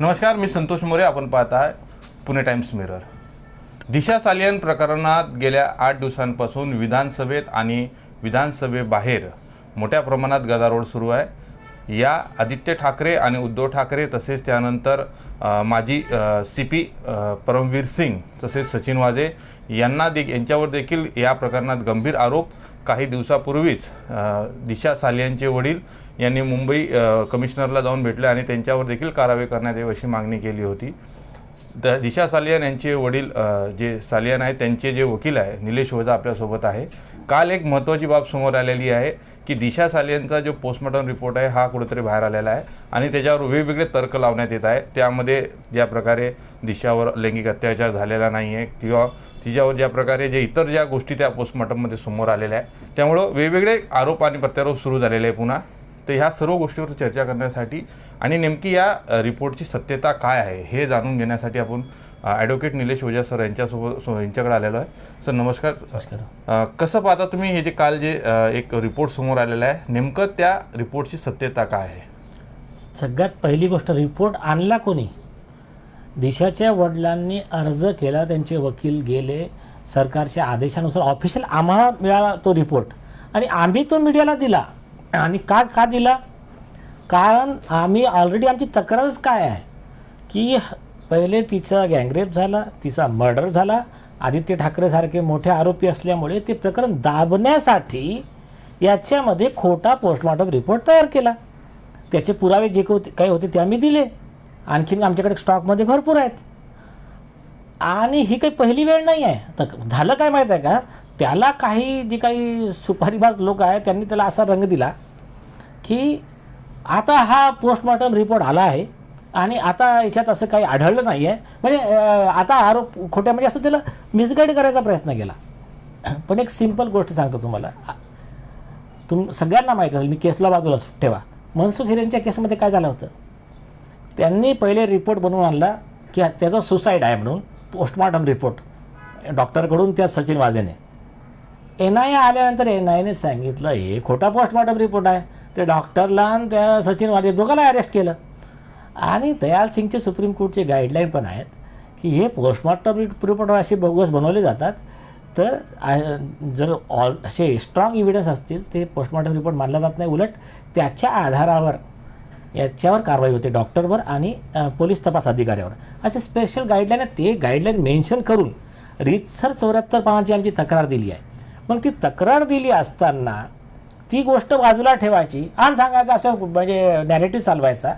नमस्कार मी संतोष मोरे. आपण पाहत आहे पुणे टाइम्स मिरर. दिशा सालियन प्रकरणात गेल्या आठ दिवसांपासून विधानसभेत आणि विधानसभेबाहेर मोठ्या प्रमाणात गदारोळ सुरू आहे. या आदित्य ठाकरे आणि उद्धव ठाकरे तसेच त्यानंतर माजी सी पी परमवीर सिंग तसेच सचिन वाजे यांना दे यांच्यावर देखील या प्रकरणात गंभीर आरोप काही दिवसापूर्वीच दिशा सालियांचे वडील यांनी मुंबई कमिशनरला जाऊन भेटले आणि त्यांच्यावर देखील कारवाई करण्यात यावी अशी मागणी केली होती. द दिशा सालियान यांचे वडील जे सालियान आहेत त्यांचे जे वकील आहे निलेश वजा आपल्यासोबत आहे. काल एक महत्त्वाची बाब समोर आलेली आहे की दिशा सालियनचा जो पोस्टमॉर्टम रिपोर्ट आहे हा कुठेतरी बाहेर आलेला आहे आणि त्याच्यावर वेगवेगळे तर्क लावण्यात येत आहे त्यामध्ये ज्या प्रकारे दिशावर लैंगिक अत्याचार झालेला नाही आहे किंवा तिच्यावर ज्या प्रकारे जे इतर ज्या गोष्टी त्या पोस्टमॉर्टममध्ये समोर आलेल्या आहे त्यामुळं वेगवेगळे आरोप आणि प्रत्यारोप सुरू झालेले आहे पुन्हा. तर ह्या सर्व गोष्टीवर चर्चा करण्यासाठी आणि नेमकी या रिपोर्टची सत्यता काय आहे हे जाणून घेण्यासाठी आपण ॲडव्होकेट निलेश ओझा सर यांच्यासोबत सो- यांच्याकडे आलेलो आहे. सर नमस्कार. नमस्कार. कसं पाहता तुम्ही हे जे काल जे एक रिपोर्ट समोर आलेला आहे नेमकं त्या रिपोर्टची सत्यता काय आहे? सगळ्यात पहिली गोष्ट रिपोर्ट आणला कोणी? दिशाच्या वडिलांनी अर्ज केला त्यांचे वकील गेले सरकारच्या आदेशानुसार ऑफिशियल आम्हाला मिळाला तो रिपोर्ट आणि आम्ही तो मीडियाला दिला. आणि का का दिला? कारण आम्ही ऑलरेडी आमची तक्रारच काय आहे? की पहिले तिचा गँगरेप झाला तिचा मर्डर झाला. आदित्य ठाकरेसारखे मोठे आरोपी असल्यामुळे ते प्रकरण दाबण्यासाठी याच्यामध्ये खोटा पोस्टमॉर्टम रिपोर्ट तयार केला. त्याचे पुरावे जे होते काही होते ते आम्ही दिले. आणखीन आमच्याकडे स्टॉकमध्ये भरपूर आहेत. आणि ही काही पहिली वेळ नाही आहे. तर झालं काय माहीत आहे का? त्याला काही जे काही सुपारीबाज लोक आहेत त्यांनी त्याला असा रंग दिला की आता हा पोस्टमॉर्टम रिपोर्ट आला आहे. आणि आता याच्यात असं काही आढळलं नाही आहे म्हणजे आता आरोप खोट्या म्हणजे असं त्याला मिसगाईड करायचा प्रयत्न केला. पण एक सिंपल गोष्ट सांगतो तुम्हाला. तुम सगळ्यांना माहीत असेल मी केसला बाजूला ठेवा. मनसुख हिरेनच्या केसमध्ये काय झालं होतं? त्यांनी पहिले रिपोर्ट बनवून आणला की त्याचा सुसाईड आहे म्हणून पोस्टमॉर्टम रिपोर्ट डॉक्टरकडून त्या सचिन वाजेने एन आय ए आल्यानंतर एन आयने सांगितलं हे खोटा पोस्टमॉर्टम रिपोर्ट आहे. ते डॉक्टरला आणि त्या सचिन वाजे दोघांना अरेस्ट केलं. आणि दयाल सिंगचे सुप्रीम कोर्टचे गाईडलाईन पण आहेत की हे पोस्टमॉर्टम रिपोर्ट असे बोगस बनवले जातात. तर जर ऑल असे स्ट्रॉंग इव्हिडन्स असतील ते पोस्टमॉर्टम रिपोर्ट मानला जात नाही. उलट त्याच्या आधारावर याच्यावर कारवाई होते डॉक्टरवर आणि पोलीस तपास अधिकाऱ्यावर. असे स्पेशल गाईडलाईन आहेत. ते गाईडलाईन मेन्शन करून रीतसर चौऱ्याहत्तर पानाची आमची तक्रार दिली आहे. मग ती तक्रार दिली असताना ती गोष्ट बाजूला ठेवायची आणि सांगायचं असं म्हणजे नॅरेटिव्ह चालवायचा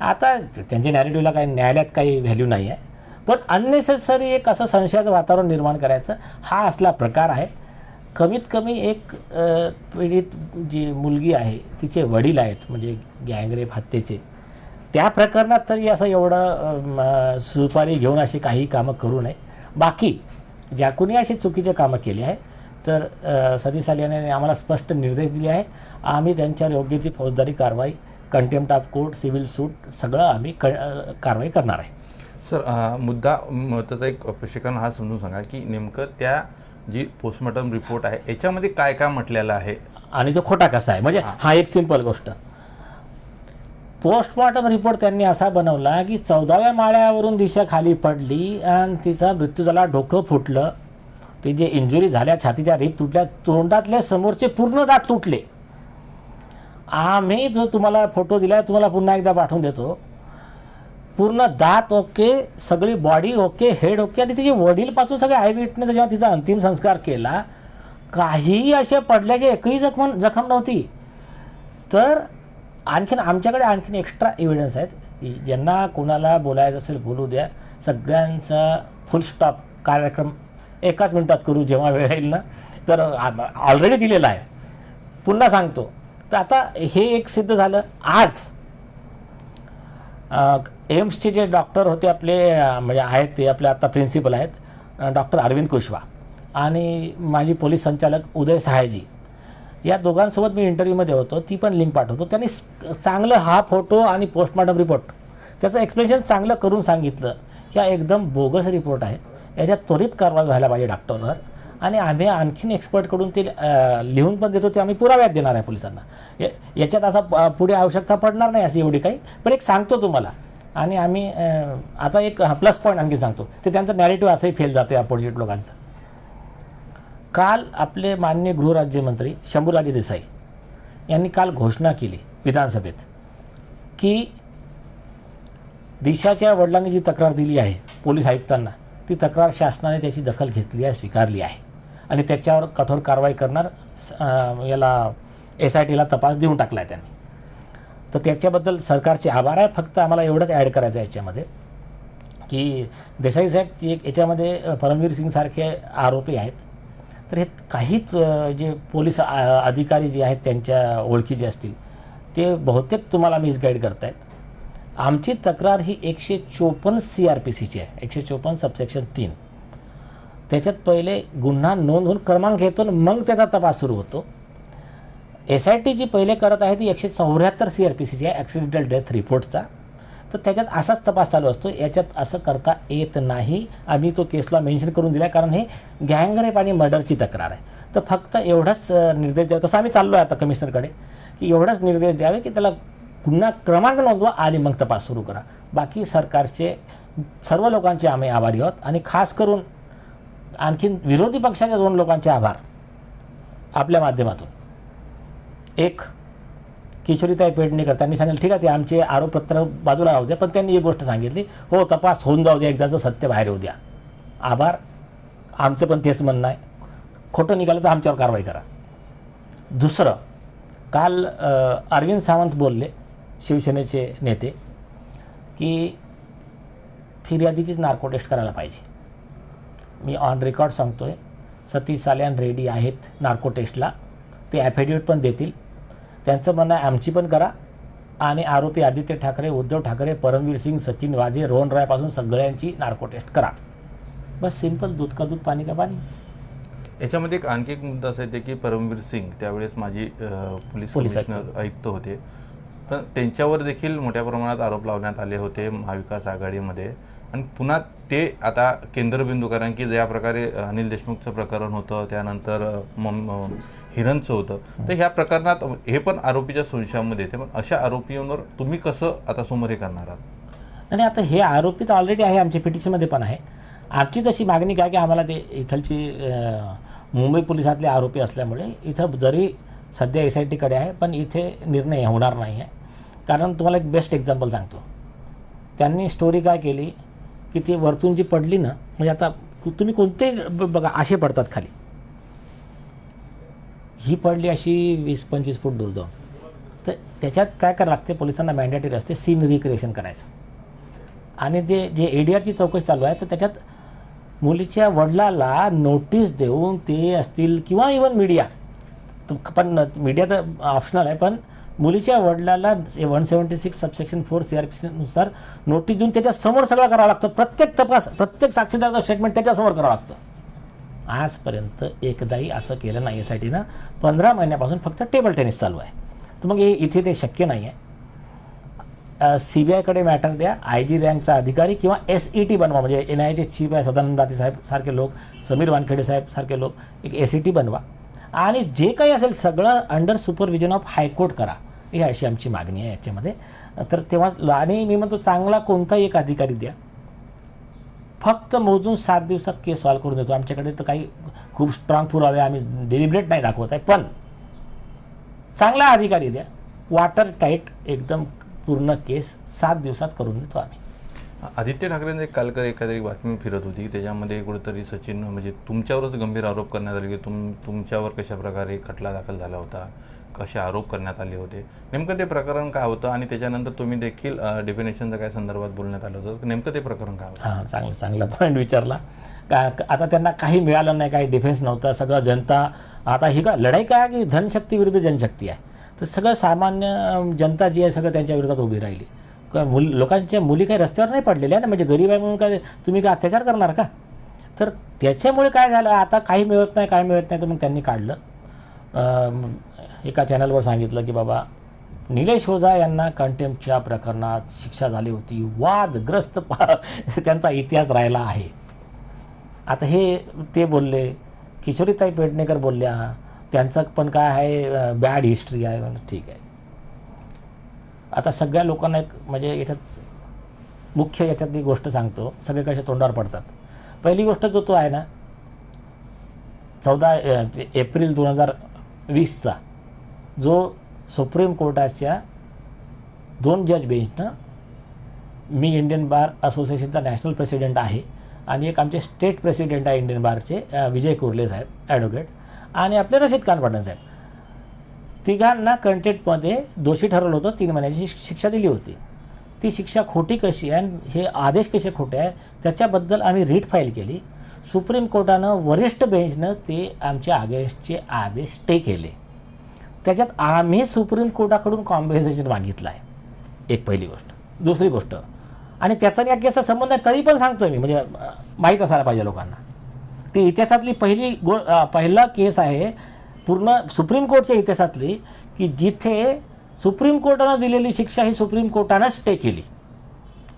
आता त्यांच्या नॅरेटिव्हला काही न्यायालयात काही व्हॅल्यू नाही आहे पण अननेसेसरी एक असं संशयाचं वातावरण निर्माण करायचं हा असला प्रकार आहे. कमीत कमी एक पीडित जी मुलगी आहे तिचे वडील आहेत म्हणजे गँगरेप हत्येचे. त्या प्रकरणात तरी असं एवढं सुपारी घेऊन अशी काही कामं करू नये. बाकी ज्या कोणी अशी चुकीचे कामं केली आहे तर सतीश आलियाने आम्हाला स्पष्ट निर्देश दिले आहे. आम्ही त्यांच्यावर योग्य ती फौजदारी कारवाई contempt of court civil suit सगळं आम्ही क कारवाई करणार आहे. सर अ, मुद्दा महत्त्वाचा एक प्रेक्षकांना हा समजून सांगा की नेमकं त्या जी पोस्टमॉर्टम रिपोर्ट आहे याच्यामध्ये काय काय म्हटलेलं आहे? आणि तो खोटा कसा आहे? म्हणजे हा. एक सिंपल गोष्ट. पोस्टमॉर्टम रिपोर्ट त्यांनी असा बनवला की चौदाव्या माळ्यावरून दिशा खाली पडली आणि तिचा मृत्यू झाला डोकं फुटलं. ते जे इंजुरी झाल्या छातीच्या रीप तुटल्या तोंडातले समोरचे पूर्ण दात तुटले. आम्ही जो तुम्हाला फोटो दिला तुम्हाला पुन्हा एकदा पाठवून देतो. पूर्ण दात ओके सगळी बॉडी ओके हेड ओके आणि तिचे वडीलपासून सगळे आई विटनेस जेव्हा तिचा अंतिम संस्कार केला काहीही असे पडल्याचे एकही जखम जखम नव्हती. तर आणखीन आमच्याकडे आणखीन एक्स्ट्रा एव्हिडन्स आहेत. ज्यांना कोणाला बोलायचं असेल बोलू द्या. सगळ्यांचा फुल स्टॉप कार्यक्रम एकाच मिनिटात करू जेव्हा वेळ येईल ना. तर ऑलरेडी दिलेला आहे. पुन्हा सांगतो. तर आता हे एक सिद्ध झालं. आज एम्सचे जे डॉक्टर होते आपले म्हणजे आहेत ते आपले आता प्रिन्सिपल आहेत डॉक्टर अरविंद कुशवा आणि माझी पोलीस संचालक उदय सहायजी. या दोघांसोबत मी इंटरव्ह्यूमध्ये होतो ती पण लिंक पाठवतो. त्यांनी चांगलं हा फोटो आणि पोस्टमॉर्टम रिपोर्ट त्याचं एक्सप्लेनेशन चांगलं करून सांगितलं. ह्या एकदम बोगस रिपोर्ट आहे. याच्यात त्वरित कारवाई व्हायला पाहिजे डॉक्टरवर. आणि आम्ही आणखीन एक्सपर्टकडून ते लिहून पण देतो ते आम्ही पुराव्यात देणार आहे पोलिसांना. याच्यात असा पुढे आवश्यकता पडणार नाही अशी एवढी काही पण एक सांगतो तुम्हाला. आणि आम्ही आता एक प्लस पॉईंट आणखी सांगतो. ते त्यांचं नॅरेटिव्ह असंही फेल जाते अपोजिट लोकांचं. काल आपले माननीय गृहराज्यमंत्री शंभूराजे देसाई यांनी काल घोषणा केली विधानसभेत की दिशाच्या वडिलांनी जी तक्रार दिली आहे पोलीस आयुक्तांना ती तक्रार शासनाने त्याची दखल घेतली आहे स्वीकारली आहे. आणि त्याच्यावर कठोर कारवाई करणार याला एस आय टीला तपास देऊन टाकला आहे त्यांनी. तर त्याच्याबद्दल सरकारचे आभार आहे फक्त आम्हाला एवढंच ॲड करायचं आहे याच्यामध्ये की देसाई साहेब एक याच्यामध्ये परमवीर सिंगसारखे आरोपी आहेत. तर हे काहीच जे पोलीस अधिकारी जे आहेत त्यांच्या ओळखीचे असतील ते बहुतेक तुम्हाला मिसगाईड करत आहेत आमची तक्रार ही एकशे चोपन्न सी आर पी सीची आहे. एकशे चोपन्न सबसेक्शन तीन. त्याच्यात पहिले गुन्हा नोंदवून क्रमांक घेतो मग त्याचा तपास सुरू होतो. एस आय टी जी पहिले करत आहे ती एकशे चौऱ्याहत्तर सी आर पी सीची आहे ॲक्सिडेंटल डेथ रिपोर्टचा तर त्याच्यात असाच तपास चालू असतो याच्यात असं करता येत नाही. आम्ही तो केसला मेन्शन करून दिला कारण हे गँगरेप आणि मर्डरची तक्रार आहे. तर फक्त एवढाच निर्देश द्यावा. तसं आम्ही चाललो आहे आता कमिशनरकडे की एवढाच निर्देश द्यावे की त्याला गुन्हा क्रमांक नोंदवा आणि मग तपास सुरू करा. बाकी सरकारचे सर्व लोकांचे आम्ही आभारी आहोत आणि खास करून आणखीन विरोधी पक्षाच्या दोन लोकांचे आभार. आपल्या माध्यमातून. एक किशोरीताई पेडणेकर. त्यांनी सांगितलं ठीक आहे ते आमचे आरोपपत्र बाजूला राहू द्या पण त्यांनी एक गोष्ट सांगितली. हो तपास होऊन जाऊ द्या एकदाचं सत्य बाहेर येऊ द्या. आभार. आमचं पण तेच म्हणणं आहे. खोटं निघालं तर आमच्यावर कारवाई करा. दुसरं काल अरविंद सावंत बोलले शिवसेनेचे नेते की फिर्यादीचीच नार्को टेस्ट करायला पाहिजे. मी ऑन रेकॉर्ड सांगतो आहे सतीश साल्यान रेडी आहेत नार्को टेस्टला ते ॲफिडेविट पण देतील. त्यांचं म्हणणं आहे आमची पण करा. आणि आरोपी आदित्य ठाकरे उद्धव ठाकरे परमवीर सिंग सचिन वाजे रोहन रायपासून सगळ्यांची नार्को टेस्ट करा. बस सिंपल दूध का दूध पाणी का पाणी. याच्यामध्ये एक आणखी एक मुद्दा असा येते की परमवीर सिंग त्यावेळेस माझी पोलीस कमिशनर आयुक्त होते. पण त्यांच्यावर देखील मोठ्या प्रमाणात आरोप लावण्यात आले होते महाविकास आघाडीमध्ये. आणि पुन्हा ते आता केंद्रबिंदू कारण की ज्या प्रकारे अनिल देशमुखचं प्रकरण होतं त्यानंतर मम- हिरणचं होतं तर ह्या प्रकरणात हे पण आरोपीच्या संशयामध्ये येते. पण अशा आरोपींवर तुम्ही कसं आता समोर हे करणार आहात? आणि आता हे आरोपी तर ऑलरेडी आहे आमच्या पिटिशनमध्ये पण आहे. आमची तशी मागणी काय की आम्हाला ते इथलची मुंबई पोलिसातले आरोपी असल्यामुळे इथं जरी सध्या एस आय टीकडे आहे पण इथे निर्णय होणार नाही आहे कारण तुम्हाला एक बेस्ट एक्झाम्पल सांगतो. त्यांनी स्टोरी काय केली? की ती वरतून जी पडली ना म्हणजे आता तुम्ही कोणते बघा असे पडतात खाली. ही पडली अशी वीस पंचवीस फूट दूर जाऊन तर त्याच्यात काय करावं लागते पोलिसांना मॅन्डेटरी असते सीन रिक्रिएशन करायचं. आणि ते जे ए डी आरची चौकशी चालू आहे तर त्याच्यात मुलीच्या वडिलाला नोटीस देऊन ते असतील किंवा इवन मीडिया पण मीडिया तर ऑप्शनल आहे पण मुलीच्या वडिलाला one seventy six subsection four C R P नुसार नोटीस देऊन त्याच्यासमोर सगळं करावं लागतं. प्रत्येक तपास प्रत्येक साक्षीदाराचं स्टेटमेंट त्याच्यासमोर करावं लागतं. आजपर्यंत एकदाही असं केलं नाही एस आय टीनं पंधरा महिन्यापासून फक्त टेबल टेनिस चालू आहे. तर मग हे इथे ते शक्य नाही आहे. सी बी आयकडे मॅटर द्या. आय जी रँकचा अधिकारी किंवा एस ई टी बनवा. म्हणजे एन आयचे चीफ आहे सदानंद दाते साहेब सारखे लोक समीर वानखेडे साहेब सारखे लोक एक एस ई टी बनवा. आणि जे काही असेल सगळं अंडर सुपरविजन ऑफ हायकोर्ट करा. ही अशी आमची मागणी आहे याच्यामध्ये. तर तेव्हा आणि मी म्हणतो चांगला कोणताही एक अधिकारी द्या. फक्त मोजून सात दिवसात केस सॉल्व्ह करून देतो. आमच्याकडे तर काही खूप स्ट्रॉंग पुरावे आम्ही डेलिब्रेट नाही दाखवत आहे. पण चांगला अधिकारी द्या. वॉटर टाईट एकदम पूर्ण केस सात दिवसात करून देतो आम्ही. आदित्य ठाकरेंचे काल कर एखादी बातमी फिरत होती त्याच्यामध्ये कुठेतरी सचिन म्हणजे तुमच्यावरच गंभीर आरोप करण्यात आले की तुम तुमच्यावर कशा प्रकारे खटला दाखल झाला होता. असे आरोप करण्यात आले होते. नेमकं ते प्रकरण काय होतं आणि त्याच्यानंतर तुम्ही देखील डेफिनेशनच्या काय संदर्भात बोलण्यात आलं होतं. नेमकं ते प्रकरण काय होतं? हां चांगलं चांगला पॉईंट विचारला. का आता त्यांना काही मिळालं नाही काही डिफेन्स नव्हता. सगळं जनता आता ही का लढाई काय की धनशक्ती विरुद्ध जनशक्ती आहे? तर सगळं सामान्य जनता जी आहे सगळं त्यांच्या विरोधात उभी राहिली. का मुल लोकांच्या मुली काही रस्त्यावर नाही पडलेल्या ना? म्हणजे गरीब आहे म्हणून काय तुम्ही काय अत्याचार करणार का? तर त्याच्यामुळे काय झालं? आता काही मिळत नाही काय मिळत नाही तर मग त्यांनी काढलं. एका चॅनलवर सांगितलं की बाबा निलेश ओझा यांना कंटेम्पच्या प्रकरणात शिक्षा झाली होती. वादग्रस्त पा त्यांचा इतिहास राहिला आहे. आता हे ते बोलले किशोरीताई पेडणेकर बोलल्या त्यांचं पण काय आहे बॅड हिस्ट्री आहे. ठीक आहे. आता सगळ्या लोकांना एक म्हणजे याच्यात मुख्य याच्यातली गोष्ट सांगतो. सगळे कसे तोंडावर पडतात. पहिली गोष्ट जो तो आहे ना चौदा एप्रिल दोन हजार वीसचा जो सुप्रीम कोर्टाच्या दोन जज बेंचनं मी इंडियन बार असोसिएशनचा नॅशनल प्रेसिडेंट आहे आणि एक आमचे स्टेट प्रेसिडेंट आहे इंडियन बारचे विजय कुर्ले साहेब ॲडव्होकेट आणि आपले रशीद खान पाटण साहेब. तिघांना कंटेंटमध्ये दोषी ठरवलं होतं तीन महिन्याची शिक्षा दिली होती. ती शिक्षा खोटी कशी आहे आणि हे आदेश कसे खोटे आहे त्याच्याबद्दल आम्ही रीट फाईल केली. सुप्रीम कोर्टानं वरिष्ठ बेंचनं ते आमच्या आगेस्टचे आदेश स्टे केले. त्याच्यात आम्ही सुप्रीम कोर्टाकडून कॉम्पेन्सेशन मागितलं आहे एक पहिली गोष्ट. दुसरी गोष्ट आणि त्याचा या केसचा संबंध आहे तरी पण सांगतोय मी म्हणजे माहीत असायला पाहिजे लोकांना. ती इतिहासातली पहिली गो पहिला केस आहे पूर्ण सुप्रीम कोर्टच्या इतिहासातली की जिथे सुप्रीम कोर्टानं दिलेली शिक्षा ही सुप्रीम कोर्टानं स्टे केली.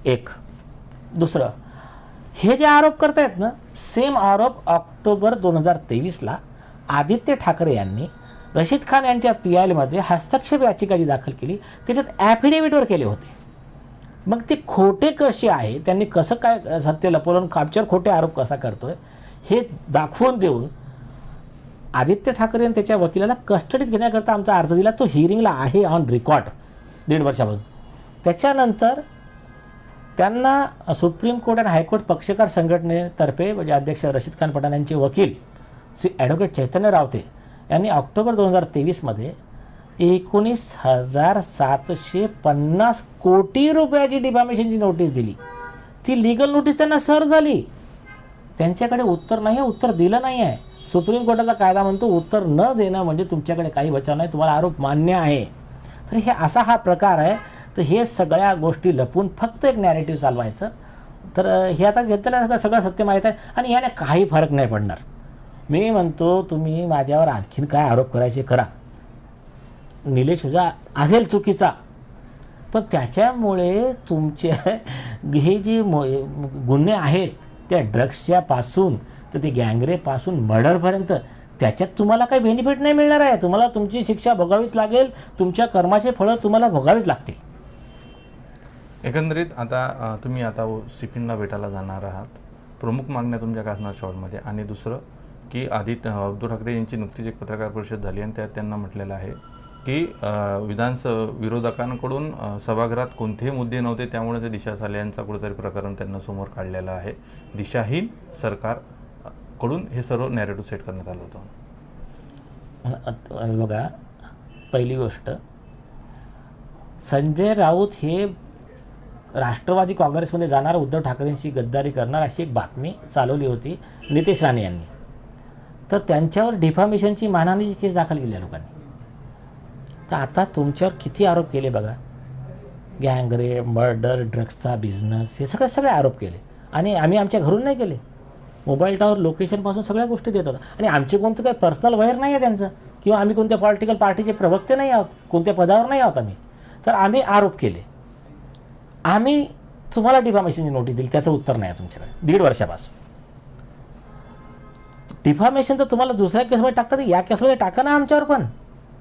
एक. दुसरं हे जे आरोप करतायत ना सेम आरोप ऑक्टोबर दोन हजार तेवीसला आदित्य ठाकरे यांनी रशीद खान यांच्या पी आय एलमध्ये हस्तक्षेप याचिका जी दाखल केली. त्याच्यात ॲफिडेव्हिटवर केले होते. मग ते खोटे कसे आहे? त्यांनी कसं काय सत्य लपवलं? कापच्यावर खोटे आरोप कसा करतोय? हे दाखवून देऊन आदित्य ठाकरे यांनी त्याच्या वकिलाला कस्टडीत घेण्याकरता आमचा अर्ज दिला तो हिअरिंगला आहे ऑन रेकॉर्ड दीड वर्षापासून. त्याच्यानंतर त्यांना सुप्रीम कोर्ट आणि हायकोर्ट पक्षकार संघटनेतर्फे म्हणजे अध्यक्ष रशीद खान पठाण यांचे वकील श्री ॲडव्होकेट चैतन्य रावते यांनी ऑक्टोबर दोन हजार तेवीसमध्ये एकोणीस हजार सातशे पन्नास कोटी रुपयाची डिफॅमेशनची नोटीस दिली. ती लिगल नोटीस त्यांना सर झाली. त्यांच्याकडे उत्तर नाही आहे उत्तर दिलं नाही आहे. सुप्रीम कोर्टाचा कायदा म्हणतो उत्तर न देणं म्हणजे तुमच्याकडे काही बचाव नाही तुम्हाला आरोप मान्य आहे. तर हे असा हा प्रकार आहे तर हे सगळ्या गोष्टी लपून फक्त एक नॅरेटिव्ह चालवायचं. तर हे आता घेतलेलं सगळं सगळं सत्य माहीत आहे आणि याने काही फरक नाही पडणार. मी म्हणतो तुम्ही माझ्यावर आणखीन काय आरोप करायचे करा. निलेश उजा असेल चुकीचा. पण त्याच्यामुळे तुमचे हे जे मो- गुन्हे आहेत त्या ड्रग्सच्या पासून तर ते गँगरेपासून मर्डरपर्यंत त्याच्यात तुम्हाला काही बेनिफिट नाही मिळणार आहे. तुम्हाला तुमची शिक्षा भोगावीच लागेल तुमच्या कर्माचे फळं तुम्हाला भोगावीच लागतील. एकंदरीत आता तुम्ही आता सिपिनला भेटायला जाणार आहात. प्रमुख मागण्या तुमच्या काय शॉटमध्ये शॉर्टमध्ये आणि दुसरं की आदित्य उद्धव ठाकरे यांची नुकतीच एक पत्रकार परिषद झाली आणि त्यात त्यांना म्हटलेलं आहे की विधानस विरोधकांकडून सभागृहात कोणतेही मुद्दे नव्हते त्यामुळे ते दिशा साले यांचा कुठेतरी प्रकरण त्यांना समोर काढलेलं आहे. दिशाहीन सरकारकडून हे सर्व नॅरेटिव्ह सेट करण्यात आलं होतं. बघा पहिली गोष्ट संजय राऊत हे राष्ट्रवादी काँग्रेसमध्ये जाणार उद्धव ठाकरेंशी गद्दारी करणार अशी एक बातमी चालवली होती नितेश राणे यांनी. तर त्यांच्यावर डिफामेशनची मानहानीची केस दाखल केली आहे लोकांनी. तर आता तुमच्यावर किती आरोप केले बघा. गँगरे मर्डर ड्रग्सचा बिझनेस हे सगळे सगळे आरोप केले. आणि आम्ही आमच्या घरून नाही केले. मोबाईल टावर लोकेशनपासून सगळ्या गोष्टी देत होता. आणि आमचे कोणतं काही पर्सनल वयर नाही आहे त्यांचं. किंवा आम्ही कोणत्या पॉलिटिकल पार्टीचे प्रवक्ते नाही आहोत. कोणत्या पदावर नाही आहोत आम्ही. तर आम्ही आरोप केले. आम्ही तुम्हाला डिफामेशनची नोटीस दिली. त्याचं उत्तर नाही आहे तुमच्याकडे. दीड वर्षापासून. डिफामेशन तर तुम्हाला दुसऱ्या केसमध्ये टाकतात तर या केसमध्ये टाका ना आमच्यावर पण.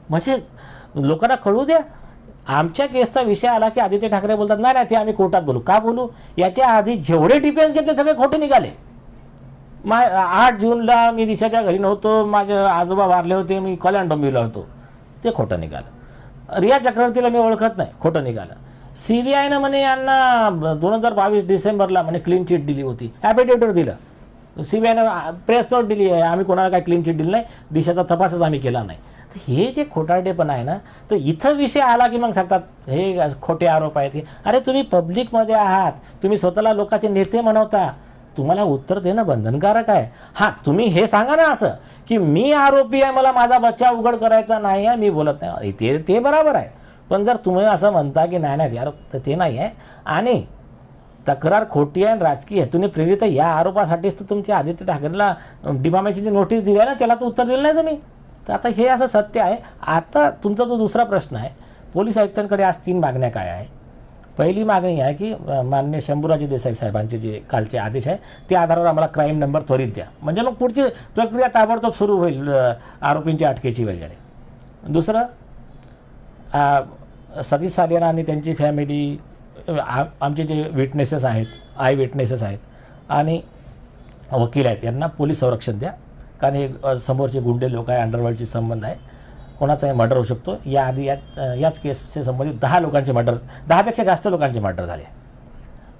म्हणजे लोकांना कळू द्या. आमच्या केसचा विषय आला की आदित्य ठाकरे बोलतात नाही नाही ते आम्ही कोर्टात बोलू. का बोलू? याच्या आधी जेवढे डिफेन्स घेतले सगळे खोटे निघाले. मा आठ जूनला मी दिशाच्या घरी नव्हतो माझे आजोबा वारले होते मी कल्याण डोंबिवला होतो. ते खोटं निघालं. रिया चक्रवर्तीला मी ओळखत नाही खोटं निघालं. सी बी आयनं म्हणे यांना दोन हजार बावीस डिसेंबरला म्हणे क्लीन चिट दिली होती. ॲफिडेविटवर दिलं. सी बी प्रेस नोट दिली आहे. आम्ही कोणाला काय क्लीन चिट दिली नाही. दिशाचा तपासच आम्ही केला नाही. तर हे जे खोटारडेपण आहे ना तर इथं विषय आला की मग सांगतात हे खोटे आरोप आहेत हे. अरे तुम्ही पब्लिकमध्ये आहात. तुम्ही स्वतःला लोकांचे नेते म्हणवता तुम्हाला उत्तर देणं बंधनकारक आहे. हां तुम्ही हे सांगा ना असं की मी आरोपी आहे मला माझा बच्चा उघड करायचा नाही आहे मी बोलत नाही. ते ते बरोबर आहे. पण जर तुम्ही असं म्हणता की नाही नाही यार तर ते नाही आहे. आणि तक्रार खोटी आहे आणि राजकीय हेतूने प्रेरित आहे. या आरोपासाठीच तर तुमच्या आदित्य ठाकरेला जी नोटीस दिली आहे ना त्याला तर उत्तर दिलं नाही तुम्ही. तर आता हे असं सत्य आहे. आता तुमचा जो दुसरा प्रश्न आहे पोलीस आयुक्तांकडे आज तीन मागण्या काय आहे? पहिली मागणी आहे की मान्य शंभूराजे देसाई साहेबांचे जे कालचे आदेश आहे त्या आधारावर आम्हाला क्राईम नंबर त्वरित द्या. म्हणजे मग पुढची प्रक्रिया ताबडतोब सुरू होईल आरोपींची अटकेची वगैरे. दुसरं सतीश सालियाना आणि त्यांची फॅमिली आ- आमचे जे विटनेसेस आहेत आय विटनेसेस आहेत आणि वकील आहेत यांना पोलीस संरक्षण द्या. कारण हे समोरचे गुंडे लोक आहे अंडरवर्ल्डचे संबंध आहे. कोणाचाही मर्डर होऊ शकतो. याआधी या याच केसचे संबंधित दहा लोकांचे मर्डर दहापेक्षा जास्त लोकांचे मर्डर झाले.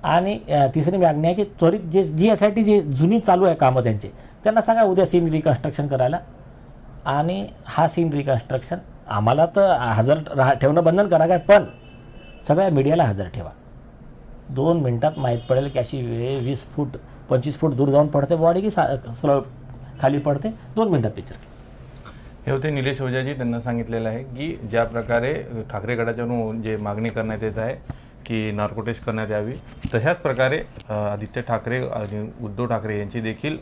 आणि अ, तिसरी मागणी आहे की त्वरित जे जी एस आय टी जे जुनी चालू आहे कामं त्यांचे त्यांना सांगा उद्या सीन रिकन्स्ट्रक्शन करायला. आणि हा सीन रिकन्स्ट्रक्शन आम्हाला तर हजर राहा ठेवणं बंधन करा काय? पण सगळ्या मीडियाला हजर ठेवा. दोन मिनटात माहीत पडेल की अशी वीस फूट पंचवीस फूट दूर जाऊन पडते बॉडी की सा सरळ खाली पडते? दोन मिनटात पिक्चर हे होते निलेश ओझाजी त्यांना सांगितलेलं आहे की ज्या प्रकारे ठाकरे गटाच्याकडून जे मागणी करण्यात येत आहे की नार्को करण्यात यावी तशाच प्रकारे आदित्य ठाकरे आणि उद्धव ठाकरे यांची देखील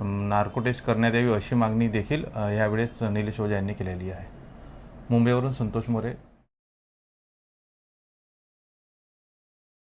नार्कोटेस्ट करण्यात यावी अशी मागणी देखील यावेळेस निलेश ओझा यांनी केलेली आहे. मुंबईवरून संतोष मोरे.